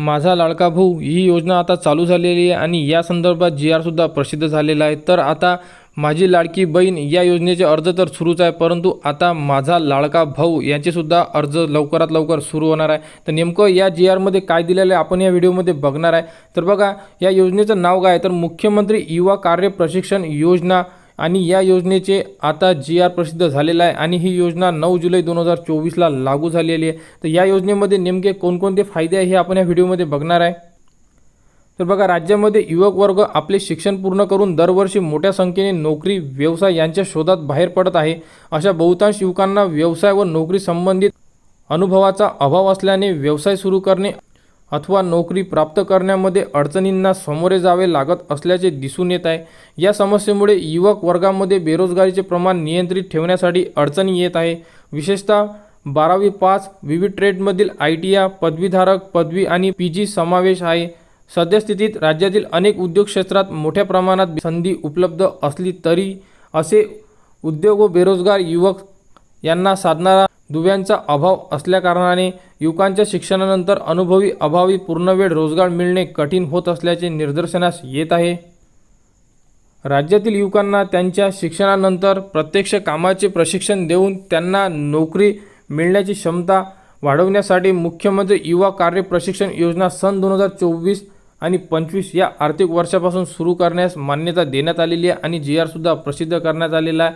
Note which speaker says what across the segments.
Speaker 1: माझा लाडका भाऊ ही योजना आता चालू झालेली आहे आणि या संदर्भात जी आरसुद्धा प्रसिद्ध झालेला आहे. तर आता माझी लाडकी बहीण या योजनेचे अर्ज तर सुरूच आहे परंतु आता माझा लाडका भाऊ यांचेसुद्धा अर्ज लवकरात लवकर सुरू होणार आहे. तर नेमकं या जी आरमध्ये काय दिलेलं आहे आपण या व्हिडिओमध्ये बघणार आहे. तर बघा या योजनेचं नाव काय आहे? तर मुख्यमंत्री युवा कार्य प्रशिक्षण योजना आणि या योजनेचे आता जी आर प्रसिद्ध झालेला आहे आणि ही योजना नऊ जुलै दोन हजार चोवीसला लागू झालेली आहे. तर या योजनेमध्ये नेमके कोणकोणते फायदे आहे हे आपण या व्हिडिओमध्ये बघणार आहे. तर बघा राज्यामध्ये युवक वर्ग आपले शिक्षण पूर्ण करून दरवर्षी मोठ्या संख्येने नोकरी व्यवसाय यांच्या शोधात बाहेर पडत आहे. अशा बहुतांश युवकांना व्यवसाय व नोकरी संबंधित अनुभवाचा अभाव असल्याने व्यवसाय सुरू करणे अथवा नोकरी प्राप्त करण्यामध्ये अडचणींना सामोरे जावे लागत असल्याचे दिसून येत आहे. या समस्येमुळे युवक वर्गामध्ये बेरोजगारीचे प्रमाण नियंत्रित ठेवण्यासाठी अडचणी येत आहे. विशेषतः बारावी पास विविध ट्रेडमधील आय टी या पदवीधारक पदवी आणि पी जी समावेश आहे. सद्यस्थितीत राज्यातील अनेक उद्योग क्षेत्रात मोठ्या प्रमाणात संधी उपलब्ध असली तरी असे उद्योग व बेरोजगार युवक यांना साधणारा दुव्यांचा अभाव असल्याकारणाने युवकांच्या शिक्षणानंतर अनुभवी अभावी पूर्णवेळ रोजगार मिळणे कठीण होत असल्याचे निदर्शनास येत आहे. राज्यातील युवकांना त्यांच्या शिक्षणानंतर प्रत्यक्ष कामाचे प्रशिक्षण देऊन त्यांना नोकरी मिळण्याची क्षमता वाढवण्यासाठी मुख्यमंत्री युवा कार्य प्रशिक्षण योजना सन दोन हजार चोवीस आणि पंचवीस या आर्थिक वर्षापासून सुरू करण्यास मान्यता देण्यात आलेली आहे आणि जी आरसुद्धा प्रसिद्ध करण्यात आलेला आहे.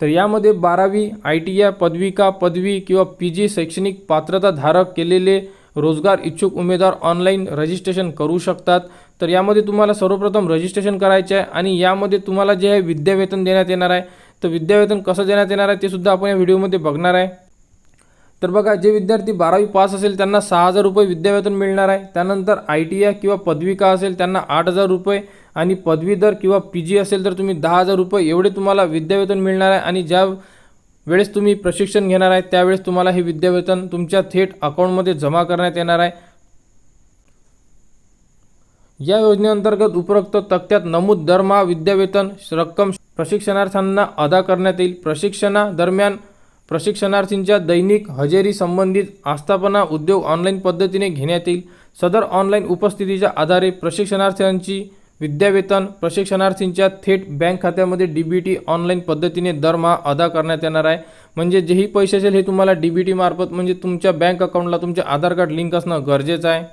Speaker 1: तर यामध्ये बारावी आय टी या पदविका पदवी किंवा पी जी शैक्षणिक पात्रताधारक केलेले रोजगार इच्छुक उमेदवार ऑनलाईन रजिस्ट्रेशन करू शकतात. तर यामध्ये तुम्हाला सर्वप्रथम रजिस्ट्रेशन करायचे आहे आणि यामध्ये तुम्हाला जे आहे विद्यावेतन देण्यात येणार आहे. तर विद्यावेतन कसं देण्यात येणार आहे ते सुद्धा आपण या व्हिडिओमध्ये बघणार आहे. तर बघा जे विद्यार्थी बारावी पास असेल त्यांना सहा हजार रुपये विद्यावेतन मिळणार आहे. त्यानंतर आय टी आय किंवा पदविका असेल त्यांना आठ हजार रुपये आणि पदवीधर किंवा पी जी असेल तर तुम्ही दहा हजार रुपये एवढे तुम्हाला विद्यावेतन मिळणार आहे. आणि ज्या वेळेस तुम्ही प्रशिक्षण घेणार आहे त्यावेळेस तुम्हाला हे विद्यावेतन तुमच्या थेट अकाउंटमध्ये जमा करण्यात येणार आहे. या योजनेअंतर्गत उपरोक्त तक्त्यात नमूद दरमहा विद्यावेतन रक्कम प्रशिक्षणार्थ्यांना अदा करण्यात येईल. प्रशिक्षणादरम्यान प्रशिक्षणार्थींच्या दैनिक हजेरी संबंधित आस्थापना उद्योग ऑनलाईन पद्धतीने घेण्यात येईल. सदर ऑनलाईन उपस्थितीच्या आधारे प्रशिक्षणार्थ्यांची विद्यावेतन प्रशिक्षणार्थींच्या थेट बँक खात्यामध्ये डी बी टी ऑनलाईन पद्धतीने दरमहा अदा करण्यात येणार आहे. म्हणजे जेही पैसे असेल हे तुम्हाला डी बी टी मार्फत म्हणजे तुमच्या बँक अकाउंटला तुमचे आधार कार्ड लिंक असणं गरजेचं आहे.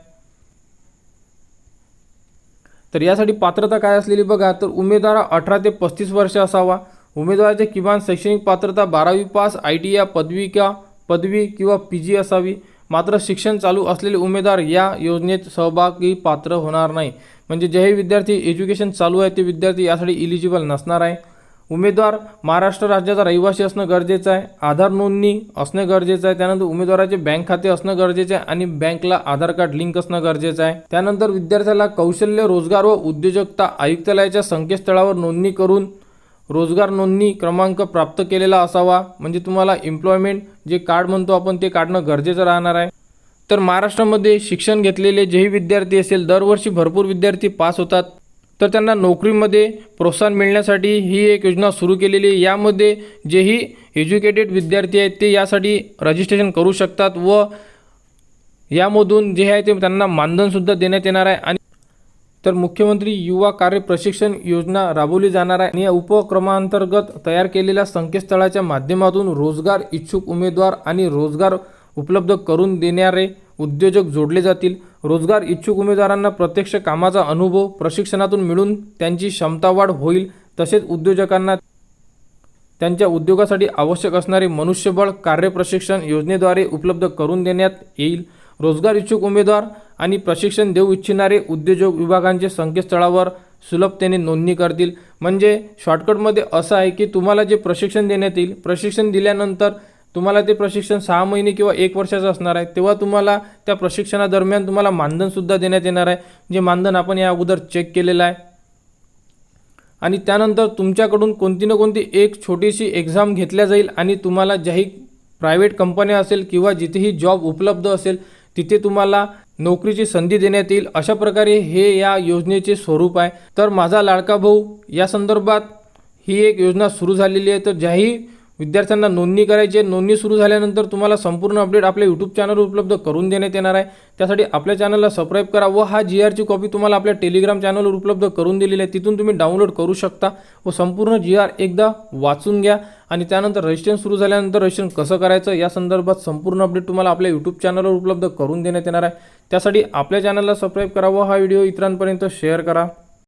Speaker 1: तर यासाठी पात्रता काय असलेली बघा तर उमेदवार अठरा ते पस्तीस वर्ष असावा. उमेदवाराचे किमान शैक्षणिक पात्रता बारावी पास आय टी या पदवी किंवा पदवी किंवा पी जी असावी. मात्र शिक्षण चालू असलेले उमेदवार या योजनेत सहभागी पात्र होणार नाही. म्हणजे जेही विद्यार्थी एज्युकेशन चालू आहे ते विद्यार्थी यासाठी इलिजिबल नसणार आहे. उमेदवार महाराष्ट्र राज्याचा रहिवासी असणं गरजेचं आहे. आधार नोंदणी असणं गरजेचं आहे. त्यानंतर उमेदवाराचे बँक खाते असणं गरजेचं आहे आणि बँकला आधार कार्ड लिंक असणं गरजेचं आहे. त्यानंतर विद्यार्थ्याला कौशल्य रोजगार व उद्योजकता आयुक्तालयाच्या संकेतस्थळावर नोंदणी करून रोजगार नोंदणी क्रमांक प्राप्त केलेला असावा. म्हणजे तुम्हाला एम्प्लॉयमेंट जे कार्ड म्हणतो आपण ते काढणं गरजेचं राहणार आहे. तर महाराष्ट्रामध्ये शिक्षण घेतलेले जेही विद्यार्थी असेल दरवर्षी भरपूर विद्यार्थी पास होतात. तर त्यांना नोकरीमध्ये प्रोत्साहन मिळण्यासाठी ही एक योजना सुरू केलेली आहे. यामध्ये जेही एज्युकेटेड विद्यार्थी आहेत ते यासाठी रजिस्ट्रेशन करू शकतात व यामधून जे आहे ते त्यांना मानधनसुद्धा देण्यात येणार आहे. आणि तर मुख्यमंत्री युवा कार्य प्रशिक्षण योजना राबवली जाणार आहे. आणि या उपक्रमांतर्गत तयार केलेल्या संकेतस्थळाच्या माध्यमातून रोजगार इच्छुक उमेदवार आणि रोजगार उपलब्ध करून देणारे उद्योजक जोडले जातील. रोजगार इच्छुक उमेदवारांना प्रत्यक्ष कामाचा अनुभव प्रशिक्षणातून मिळून त्यांची क्षमता वाढ होईल तसेच उद्योजकांना त्यांच्या उद्योगासाठी आवश्यक असणारे मनुष्यबळ कार्यप्रशिक्षण योजनेद्वारे उपलब्ध करून देण्यात येईल. रोजगार इच्छुक उमेदवार आणि प्रशिक्षण देऊ इच्छिणारे उद्योजक विभागांचे संकेतस्थळावर सुलभतेने नोंदणी करतील. म्हणजे शॉर्टकटमध्ये असं आहे की तुम्हाला जे प्रशिक्षण देण्यात येईल प्रशिक्षण दिल्यानंतर तुम्हाला ते प्रशिक्षण सहा महिने किंवा एक वर्षाचं असणार आहे. तेव्हा तुम्हाला त्या प्रशिक्षणादरम्यान तुम्हाला मानधनसुद्धा देण्यात येणार आहे. जे मानधन आपण या अगोदर चेक केलेलं आहे. आणि त्यानंतर तुमच्याकडून कोणती ना कोणती एक छोटीशी एक्झाम घेतल्या जाईल आणि तुम्हाला ज्याही प्रायव्हेट कंपन्या असेल किंवा जिथेही जॉब उपलब्ध असेल तिथे तुम्हाला नोकरीची संधी देण्यात येईल. अशा प्रकारे हे या योजनेचे स्वरूप आहे. तर माझा लाडका भाऊ या संदर्भात ही एक योजना सुरू झालेली आहे. तर ज्याही विद्यार्थ्यांना नोंदणी करायची आहे. नोंदणी सुरू झाल्यानंतर तुम्हाला संपूर्ण अपडेट आपल्या यूट्यूब चॅनलवर उपलब्ध करून देण्यात येणार आहे. त्यासाठी आपल्या चॅनलला सबस्क्राईब करा व हा जी आरची कॉपी तुम्हाला आपल्या टेलिग्राम चॅनलवर उपलब्ध करून दिलेली आहे. तिथून तुम्ही डाउनलोड करू शकता व संपूर्ण जी आर एकदा वाचून घ्या. आणि त्यानंतर रजिस्ट्रेशन सुरू झाल्यानंतर रजिस्ट्रेशन कसं करायचं या संदर्भात संपूर्ण अपडेट तुम्हाला आपल्या यूट्यूब चॅनलवर उपलब्ध करून देण्यात येणार आहे. त्यासाठी आपल्या चॅनलला सबस्क्राईब करा व हा व्हिडिओ इतरांपर्यंत शेअर करा.